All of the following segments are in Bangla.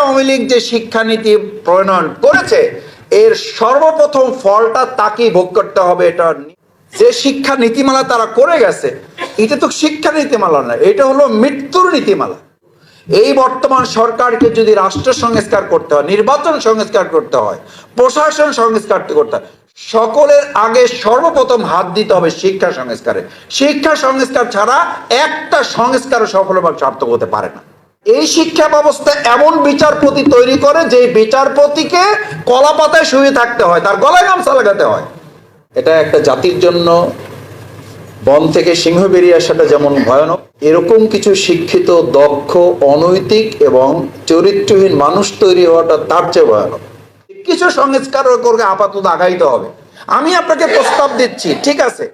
আওয়ামী লীগ যে শিক্ষানীতি প্রণয়ন করেছে, এর সর্বপ্রথম ফলটা তাকেই ভোগ করতে হবে, এটা যে শিক্ষা নীতিমালা তারা করে গেছে, এটা তো শিক্ষা নীতিমালা না, এটা হলো মৃত্যুর নীতিমালা। এই বর্তমান সরকারকে যদি রাষ্ট্র সংস্কার করতে হয়, নির্বাচন সংস্কার করতে হয়, প্রশাসন সংস্কার করতে হয়, সকলের আগে সর্বপ্রথম হাত দিতে হবে শিক্ষা সংস্কারে। শিক্ষা সংস্কার ছাড়া একটা সংস্কারও সফল এবং সার্থক হতে পারে না। এই শিক্ষা ব্যবস্থা এমন বিচারপতি তৈরি করে যে বিচারপতিকে কলা পাতায় শুয়ে থাকতে হয়, তার গলায় গামছা লাগাতে হয়। এটা একটা জাতির জন্য বন থেকে সিংহ বেরিয়ে আসাটা যেমন ভয়ানক, এরকম কিছু শিক্ষিত, দক্ষ, অনৈতিক এবং চরিত্রহীন মানুষ তৈরি হওয়াটা তার চেয়ে ভয়ানক। কিছু সংস্কার করে আপাতত আগাইতে হবে। আমি আপনাকে প্রস্তাব দিচ্ছি, ঠিক আছে?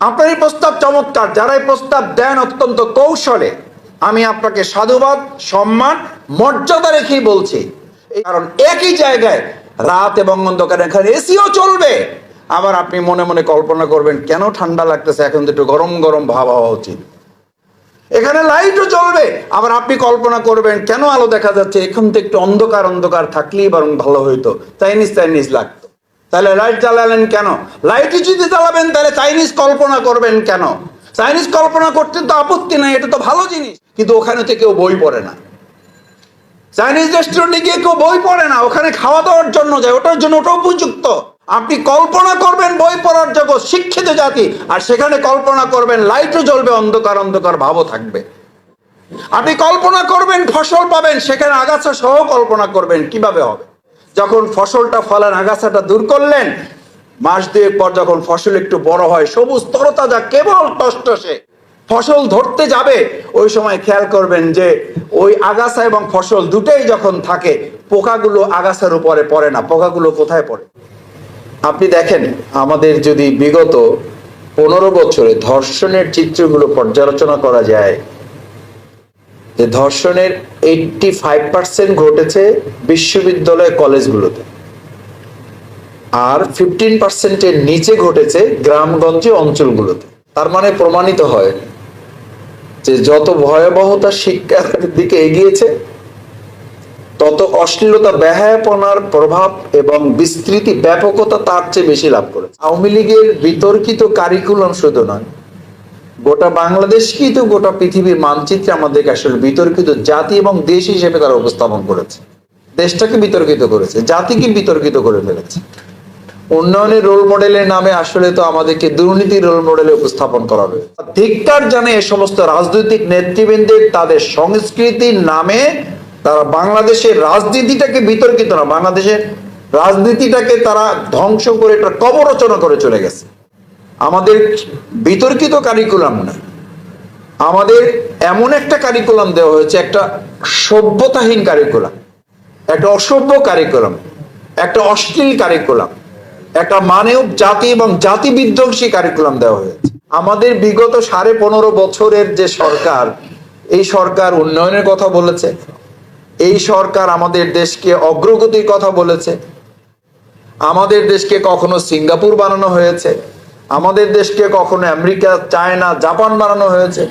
আপনার এই প্রস্তাব চমৎকার, যারা এই প্রস্তাব দেন অত্যন্ত কৌশলে আমি আপনাকে সাধুবাদ, সম্মান, মর্যাদা রেখেই বলছি। কারণ একই জায়গায় রাত এবং অন্ধকার, এখানে এসিও চলবে। আবার আপনি মনে মনে কল্পনা করবেন, কেন ঠান্ডা লাগতেছে? এখন তো একটু গরম গরম ভাব হওয়া উচিত। এখানে লাইটও চলবে আবার আপনি কল্পনা করবেন, কেন আলো দেখা যাচ্ছে? এখন তো একটু অন্ধকার অন্ধকার থাকলেই বরং ভালো হইতো। চাইনিজ চাইনিজ লাগতো। তাহলে লাইট জ্বালালেন কেন? লাইটই যদি জ্বালাবেন, তাহলে চাইনিজ কল্পনা করবেন কেন? চাইনিজ কল্পনা করতে তো আপত্তি নাই, এটা তো ভালো জিনিস। কিন্তু ওখানে তো কেউ বই পড়ে না। চাইনিজ রেস্টুরেন্টে গিয়ে কেউ বই পড়ে না, ওখানে খাওয়া দাওয়ার জন্য যায়, ওটার জন্য ওটা উপযুক্ত। আপনি কল্পনা করবেন বই পড়ার জগৎ শিক্ষিত জাতি, আর সেখানে কল্পনা করবেন লাইটও জ্বলবে, অন্ধকার অন্ধকার ভাবও থাকবে। আপনি কল্পনা করবেন ফসল পাবেন, সেখানে আগাছা সহ কল্পনা করবেন, কীভাবে হবে? যখন ফসলটা ফলেন আগাছাটা দূর করলেন, মাস দুয়েক পর যখন ফসল একটু বড় হয়, সবুজ তরতাজা, কেবল টসটসে ফসল ধরতে যাবে, ওই সময় খেয়াল করবেন যে ওই আগাছা এবং ফসল দুটোই যখন থাকে, পোকাগুলো আগাছার উপরে পড়ে না। পোকাগুলো কোথায় পড়ে? আপনি দেখেন, আমাদের যদি বিগত পনেরো বছরে ধর্ষণের চিত্রগুলো পর্যালোচনা করা যায়, যে ধর্ষণের এইটটি ফাইভ পার্সেন্ট ঘটেছে বিশ্ববিদ্যালয় কলেজগুলোতে, আর ফিফটিন পার্সেন্টের নিচে ঘটেছে গ্রামগঞ্জে অঞ্চলগুলোতে। তার মানে প্রমাণিত হয় যে যত ভয়াবহতা শিক্ষার দিকে এগিয়েছে, তত অশ্লীলতা ব্যাহাপনার প্রভাব এবং বিস্তৃতি, ব্যাপকতা তার চেয়ে বেশি লাভ করেছে। আওয়ামী লীগের বিতর্কিত কারিকুলাম শুধু নয়, গোটা বাংলাদেশ কিন্তু গোটা পৃথিবীর মানচিত্রে আমাদেরকে আসলে বিতর্কিত জাতি এবং দেশ হিসেবে তারা উপস্থাপন করেছে। দেশটাকে বিতর্কিত করেছে, জাতিকে বিতর্কিত করে ফেলেছে। উন্নয়নের রোল মডেলের নামে আসলে তো আমাদেরকে দুর্নীতির রোল মডেলে উপস্থাপন করা হবে। ধিক্কার জানে এ সমস্ত রাজনৈতিক নেতৃবৃন্দের তাদের সংস্কৃতির নামে তারা বাংলাদেশের রাজনীতিটাকে বিতর্কিত না, বাংলাদেশের রাজনীতিটাকে তারা ধ্বংস করে একটা কবর রচনা করে চলে গেছে। আমাদের বিতর্কিত কারিকুলাম না আমাদের এমন একটা কারিকুলাম দেওয়া হয়েছে, একটা সভ্যতাহীন কারিকুলাম একটা অসভ্য কারিকুলাম একটা অশ্লীল কারিকুলাম একটা মানব জাতি এবং জাতি বিধ্বংসী কারিকুলাম দেওয়া হয়েছে। আমাদের বিগত সাড়ে পনেরো বছরের যে সরকার, এই সরকার উন্নয়নের কথা বলেছে। এই সরকার আমাদের দেশকে অগ্রগতির কথা বলেছে। আমাদের দেশকে কখনো সিঙ্গাপুর বানানো হয়েছে। আমাদের দেশকে কখনো আমেরিকা, চায়না, জাপান বানানো হয়েছে।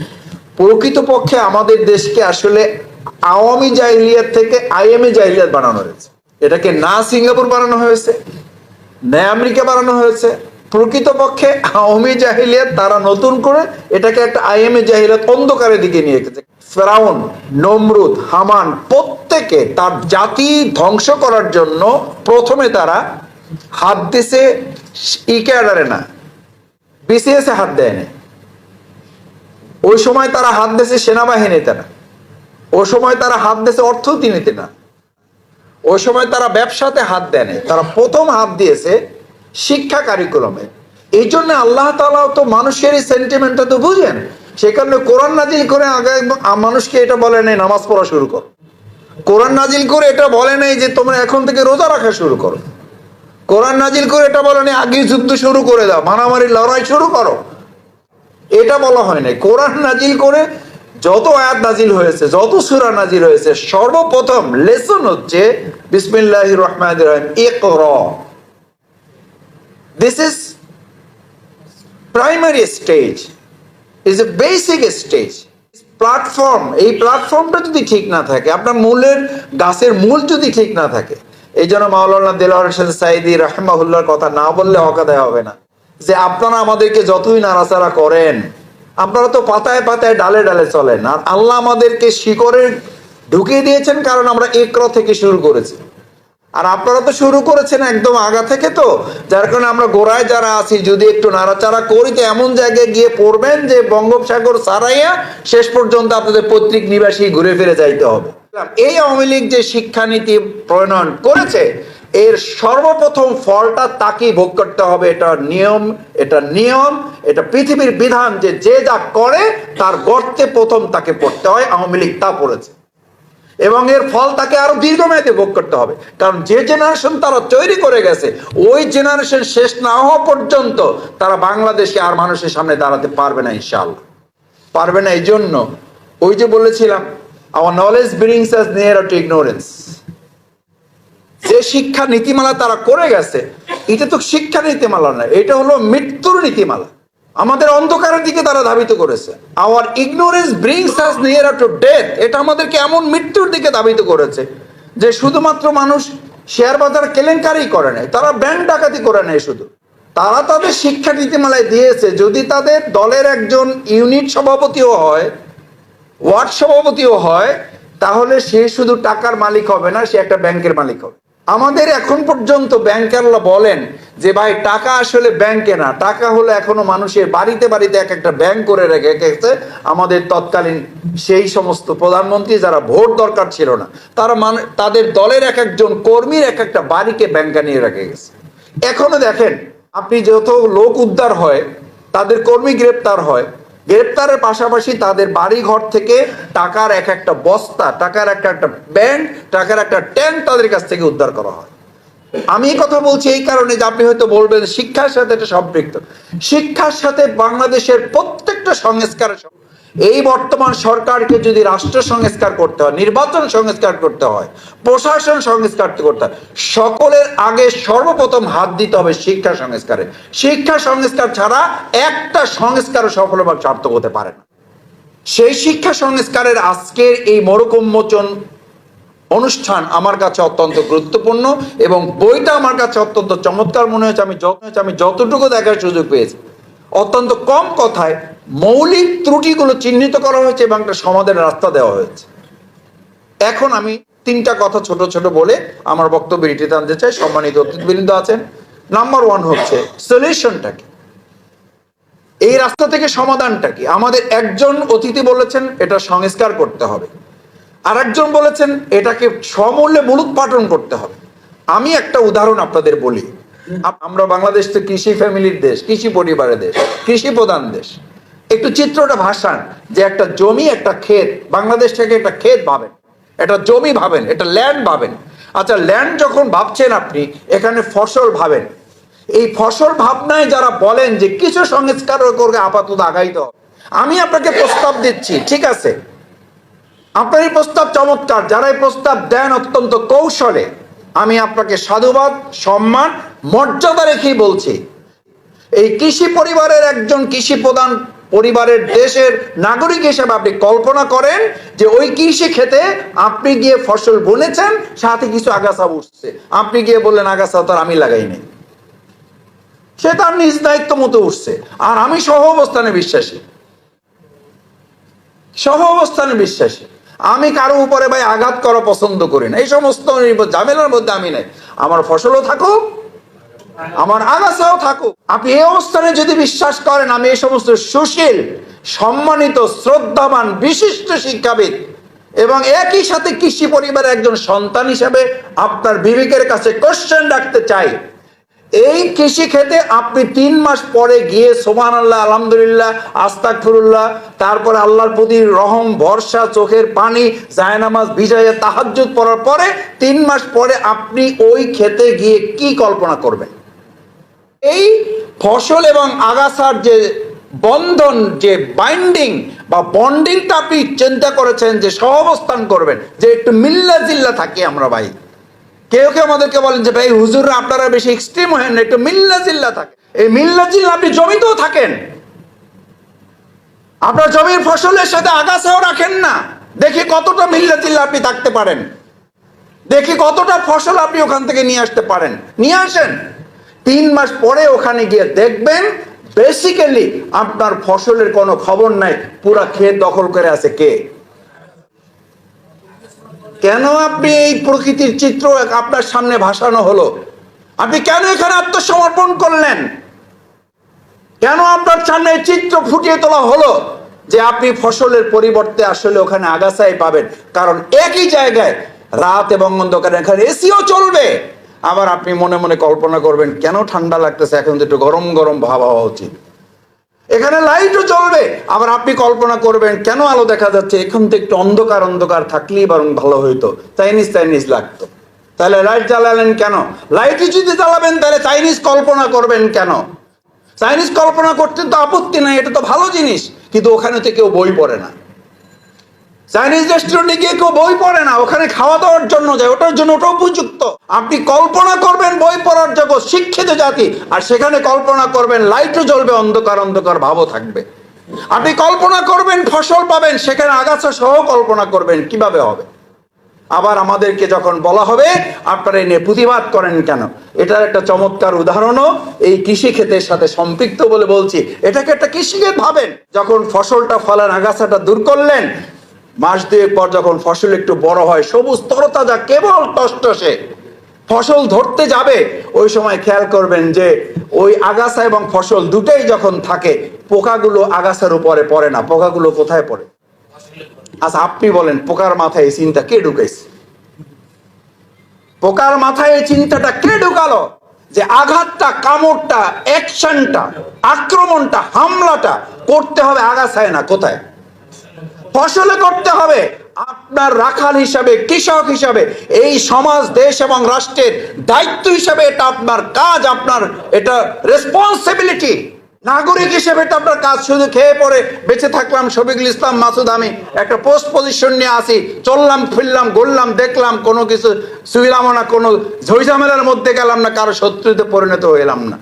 প্রকৃতপক্ষে আমাদের দেশকে আসলে আওয়ামী জাহিলিয়াত থেকে আইএমএ জাহিলিয়াত বানানো হয়েছে। এটাকে না সিঙ্গাপুর বানানো হয়েছে। না আমেরিকা বানানো হয়েছে। প্রকৃতপক্ষে আওয়ামী জাহিলিয়াত তারা নতুন করে এটাকে একটা আইএমএ জাহিলিয়াত অন্ধকারের দিকে নিয়ে গেছে ফেরাউন, নমরুদ, হামান প্রত্যেকে তার জাতি ধ্বংস করার জন্য প্রথমে তারা হাত দিছে ইকেডারে না, বিসিএস হাত দেয়নি। ওই সময় তারা হাত দিয়েছে সেনাবাহিনীতে না। ওই সময় তারা হাত দিয়েছে অর্থনীতিতে না। ওই সময় তারা ব্যবসাতে হাত দেয়নি তারা প্রথম হাত দিয়েছে শিক্ষা কারিকুলামে। এই জন্য আল্লাহ তালা তো মানুষের এই সেন্টিমেন্টটা তো বুঝেন। সে কারণে কোরআন নাজিল করে আগে মানুষকে এটা বলে নেই, নামাজ পড়া শুরু করো। কোরআন নাজিল করে এটা বলে নেই যে তোমরা এখন থেকে রোজা রাখা শুরু করো। কোরআন নাজিল করে এটা বলে নেই, আগে যুদ্ধ শুরু করে দাও মারামারি লড়াই শুরু করো। এটা বলা হয় নাই। কোরআন নাজিল করে যত আয়াত নাজিল হয়েছে, যত সূরা নাজিল হয়েছে, সর্বপ্রথম লেসন হচ্ছে বিসমিল্লাহ Rahman this is primary stage is a basic stage platform এই প্ল্যাটফর্মটা যদি ঠিক না থাকে, আপনার মূলের গাছের মূল যদি ঠিক না থাকে, এই জন্য মাওলানা দেলোয়ার হোসেন সাইদি রাহমাহুল্লার কথা না বললে অকাদায় হবে না। যে আপনারা আমাদেরকে যতই নাড়াচাড়া করেন আপনারা তো পাতায় পাতায় ডালে ডালে চলেন। আর আল্লাহ আমাদেরকে শিকড়ে ঢুকিয়ে দিয়েছেন, কারণ আমরা একর থেকে শুরু করেছি। আর আপনারা তো শুরু করেছেন একদম আগা থেকে তো, যার কারণে আমরা গোড়ায় যারা আছি, যদি একটু নাড়াচাড়া করি তো এমন জায়গায় গিয়ে পড়বেন যে বঙ্গোপসাগর সারাইয়া শেষ পর্যন্ত আপনাদের পৈতৃক নিবাসী ঘুরে ফিরে যাইতে হবে। এই আওয়ামী লীগ যে শিক্ষানীতি প্রণয়ন করেছে এর সর্বপ্রথম ফলটা তাকেই ভোগ করতে হবে। এটা নিয়ম এটা নিয়ম, এটা পৃথিবীর বিধান যে যে যা করে, তার গর্তে প্রথম তাকে পড়তে হয়, আওয়ামী লীগ তা পড়েছে। এবং এর ফল তাকে আরও দীর্ঘমেয়াদে ভোগ করতে হবে। কারণ যে জেনারেশন তারা তৈরি করে গেছে, ওই জেনারেশন শেষ না হওয়া পর্যন্ত তারা বাংলাদেশে আর মানুষের সামনে দাঁড়াতে পারবে না, ইনশাআল্লাহ। পারবে না এই জন্য ওই যে বলেছিলাম আমার knowledge brings near to ignorance যে শিক্ষা নীতিমালা তারা করে গেছে, এটা তো শিক্ষা নীতিমালা না এটা হলো মৃত্যুর নীতিমালা। আমাদের অন্ধকারের দিকে তারা ধাবিত করেছে। Our ignorance brings us near to death এটা আমাদেরকে এমন মৃত্যুর দিকে ধাবিত করেছে যে শুধুমাত্র মানুষ শেয়ার বাজার কেলেঙ্কারি করে নাই, তারা ব্যাংক ডাকাতি করে নেয় শুধু। তারা তাদের শিক্ষা নীতিমালায় দিয়েছে, যদি তাদের দলের একজন ইউনিট সভাপতিও হয় ওয়ার্ড সভাপতিও হয়, তাহলে সে শুধু টাকার মালিক হবে না, সে একটা ব্যাংকের মালিক হবে। আমাদের এখন পর্যন্ত ব্যাংকাররা বলেন যে, ভাই, টাকা আসলে ব্যাংকে না। টাকা হলো এখনও মানুষের বাড়িতে বাড়িতে এক একটা ব্যাংক করে রেখে গেছে। আমাদের তৎকালীন সেই সমস্ত প্রধানমন্ত্রী যারা ভোট দরকার ছিল না, তারা মানে তাদের দলের এক একজন কর্মীর এক একটা বাড়িকে ব্যাংকা নিয়ে রেখে গেছে। এখনও দেখেন, আপনি যত লোক উদ্ধার হয়, তাদের কর্মী গ্রেপ্তার হয় গ্রেপ্তারের পাশাপাশি তাদের বাড়ি ঘর থেকে টাকার এক একটা বস্তা, টাকার একটা একটা ব্যাংক, টাকার একটা ট্যাঙ্ক তাদের কাছ থেকে উদ্ধার করা হয়। আমি এই কথা বলছি এই কারণে যে আপনি হয়তো বলবেন শিক্ষার সাথে এটা সম্পৃক্ত। শিক্ষার সাথে বাংলাদেশের প্রত্যেকটা সংস্কার এই বর্তমান সরকারকে যদি রাষ্ট্র সংস্কার করতে হয়, নির্বাচন সংস্কার করতে হয়, প্রশাসন সংস্কার করতে হয়, সকলের আগে সর্বপ্রথম হাত দিতে হবে শিক্ষা সংস্কারে। শিক্ষা সংস্কার ছাড়া একটা সংস্কারও সফলভাবে সার্থক হতে পারে না। সেই শিক্ষা সংস্কারের আজকের এই মরকোন্মোচন অনুষ্ঠান আমার কাছে অত্যন্ত গুরুত্বপূর্ণ এবং বইটা আমার কাছে অত্যন্ত চমৎকার মনে হয়েছে। আমি যত আমি যতটুকু দেখার সুযোগ পেয়েছি, অত্যন্ত কম কথায় মৌলিক ত্রুটিগুলো চিহ্নিত করা হয়েছে এবং একটা সমাধানের রাস্তা দেওয়া হয়েছে। এখন আমি তিনটা কথা ছোট ছোট বলে আমার বক্তব্য এটি আনতে চাই। সম্মানিত অতিথিবৃন্দ আছেন। নাম্বার ওয়ান হচ্ছে সলিউশনটা কি? এই রাস্তা থেকে সমাধানটা কি? আমাদের একজন অতিথি বলেছেন, এটা সংস্কার করতে হবে। আর একজন বলেছেন, এটাকে সমূল্যে মূলোৎপাটন করতে হবে। আমি একটা উদাহরণ আপনাদের বলি। আমরা বাংলাদেশ তো কৃষি ফ্যামিলির দেশ, কৃষি পরিবারের দেশ, কৃষি প্রধান দেশ। একটু চিত্রটা ভাসান যে একটা জমি, একটা ক্ষেত, বাংলাদেশ থেকে একটা ক্ষেত ভাবেন, একটা জমি ভাবেন এটা ল্যান্ড ভাবেন। আচ্ছা ল্যান্ড যখন ভাবছেন আপনি, এখানে ফসল ভাবেন। এই ফসল ভাবনায় যারা বলেন যে কিছু সংস্কার করে আপাতত আগাইতে হবে। আমি আপনাকে প্রস্তাব দিচ্ছি, ঠিক আছে? আপনার এই প্রস্তাব চমৎকার। যারা এই প্রস্তাব দেন অত্যন্ত কৌশলে, আমি আপনাকে সাধুবাদ, সম্মান, মর্যাদা রেখেই বলছি। এই কৃষি পরিবারের একজন কৃষি প্রধান পরিবারের, দেশের নাগরিক হিসেবে আপনি কল্পনা করেন যে ওই কৃষি খেতে আপনি গিয়ে ফসল বুনেছেন, সাথে কিছু আগাছা উঠছে আপনি গিয়ে বললেন, আগাছা তো আমি লাগাই নাই। সে তার নিজ দায়িত্ব মতো উঠছে। আর আমি সহ অবস্থানে বিশ্বাসী। সহ অবস্থানে বিশ্বাসী। আমি কারও উপরে ভাই আঘাত করা পছন্দ করি না। এই সমস্ত ঝামেলার মধ্যে আমি নাই। আমার ফসলও থাকুক আমার আগাছাও থাকুক। আপনি এই অবস্থানে যদি বিশ্বাস করেন, আমি এই সমস্ত সুশীল, সম্মানিত, শ্রদ্ধাবান, বিশিষ্ট শিক্ষাবিদ এবং একই সাথে কৃষি পরিবারের একজন সন্তান হিসেবে আপনার বিবেকের কাছে কোশ্চেন রাখতে চাই। এই কৃষি খেতে আপনি তিন মাস পরে গিয়ে সোমান আল্লাহ আলহামদুলিল্লাহ আস্তাক ফিরুল্লাহ তারপরে আল্লাহর প্রতি রহম, ভরসা, চোখের পানি জায়নামাজ বিজয়ে তাহাজ্জুদ পড়ার পরে তিন মাস পরে আপনি ওই খেতে গিয়ে কি কল্পনা করবেন? এই ফসল এবং আগাছার যে বন্ধন, যে বাইন্ডিং বা বন্ডিংটা আপনি চিন্তা করেছেন যে সহাবস্থান করবেন, যে একটু মিল্লা জিল্লা থাকি আমরা ভাই। কেউ কেউ আমাদেরকে বলেন যে, ভাই, হুজুররা আপনারা বেশি এক্সট্রিম হেন না, একটু মিল্লা জিল্লা থাকে। এই মিল্লা জিল্লা আপনি জমিতেও থাকেন। আপনার জমির ফসলের সাথে আগাছাও রাখেন না। দেখি কতটা মিল্লা তিল্লা আপনি থাকতে পারেন। দেখি কতটা ফসল আপনি ওখান থেকে নিয়ে আসতে পারেন। নিয়ে আসেন। তিন মাস পরে ওখানে গিয়ে দেখবেন বেসিক্যালি আপনার ফসলের কোনো খবর নাই, পুরা ক্ষেত দখল করে আছে কে? কেন আপনি এই প্রকৃতির চিত্র আপনার সামনে ভাসানো হলো? আপনি কেন এখানে আত্মসমর্পণ করলেন? কেন আপনার সামনে চিত্র ফুটিয়ে তোলা হলো যে আপনি ফসলের পরিবর্তে আসলে ওখানে আগাছাই পাবেন? কারণ একই জায়গায় রাত এবং অন্ধকারে, এখানে এসিও চলবে। আবার আপনি মনে মনে কল্পনা করবেন, কেন ঠান্ডা লাগতেছে? এখন একটু গরম গরম ভাব হওয়া উচিত। এখানে লাইটও চলবে আবার আপনি কল্পনা করবেন, কেন আলো দেখা যাচ্ছে? এখন তো একটু অন্ধকার অন্ধকার থাকলেই বরং ভালো হইতো। চাইনিজ চাইনিজ লাগতো। তাহলে লাইট জ্বালালেন কেন? লাইট যদি জ্বালাবেন, তাহলে চাইনিজ কল্পনা করবেন কেন? চাইনিজ কল্পনা করতে তো আপত্তি নাই, এটা তো ভালো জিনিস। কিন্তু ওখানে তো কেউ বই পড়ে না। চাইনিজ রেস্টুরেন্টে গিয়ে কেউ বই পড়ে না, ওখানে খাওয়া দাওয়ার জন্য যায়, ওটার জন্য ওটা উপযুক্ত। আপনি কল্পনা করবেন বই পড়ার জগৎ, শিক্ষিত জাতি, আর সেখানে কল্পনা করবেন লাইটও জ্বলবে, অন্ধকার অন্ধকার ভাবও থাকবে। আপনি কল্পনা করবেন, ফসল পাবেন, সেখানে আগাছা সহ কল্পনা করবেন, কীভাবে হবে? আবার আমাদেরকে যখন বলা হবে, আপনারা এনে প্রতিবাদ করেন কেন? এটার একটা চমৎকার উদাহরণও এই কৃষি ক্ষেতের সাথে সম্পৃক্ত বলে বলছি। এটাকে একটা কৃষিক্ষেত ভাবেন, যখন ফসলটা ফলান আগাছাটা দূর করলেন মাস দুয়েক পর যখন ফসল একটু বড় হয়, সবুজ তরতাজা কেবল টসটসে ফসল ধরতে যাবে, ওই সময় খেয়াল করবেন যে ওই আগাছা এবং ফসল দুটোই যখন থাকে, পোকাগুলো আগাছার উপরে পড়ে না। পোকাগুলো কোথায় পড়ে? আচ্ছা আপনি বলেন, পোকার মাথায় এই চিন্তা কে ঢুকাইছে? পোকার মাথায় এই চিন্তাটা কে ঢুকালো? যে আঘাতটা, কামড়টা অ্যাকশনটা আক্রমণটা, হামলাটা করতে হবে আগাছায় না, কোথায়? ফসলে করতে হবে। আপনার রাখাল হিসাবে, কৃষক হিসাবে, এই সমাজ, দেশ এবং রাষ্ট্রের দায়িত্ব হিসাবে এটা আপনার কাজ, আপনার এটা রেসপন্সিবিলিটি নাগরিক হিসেবে এটা আপনার কাজ। শুধু খেয়ে পরে বেঁচে থাকলাম শফিকুল ইসলাম মাসুদ, আমি একটা পোস্ট পজিশন নিয়ে আসি। চললাম, ফিরলাম, ঘুরলাম, দেখলাম, কোনো কিছু শুইলাম না কোনো ঝইঝামেলার মধ্যে গেলাম না, কারও শত্রুতে পরিণত হইলাম না।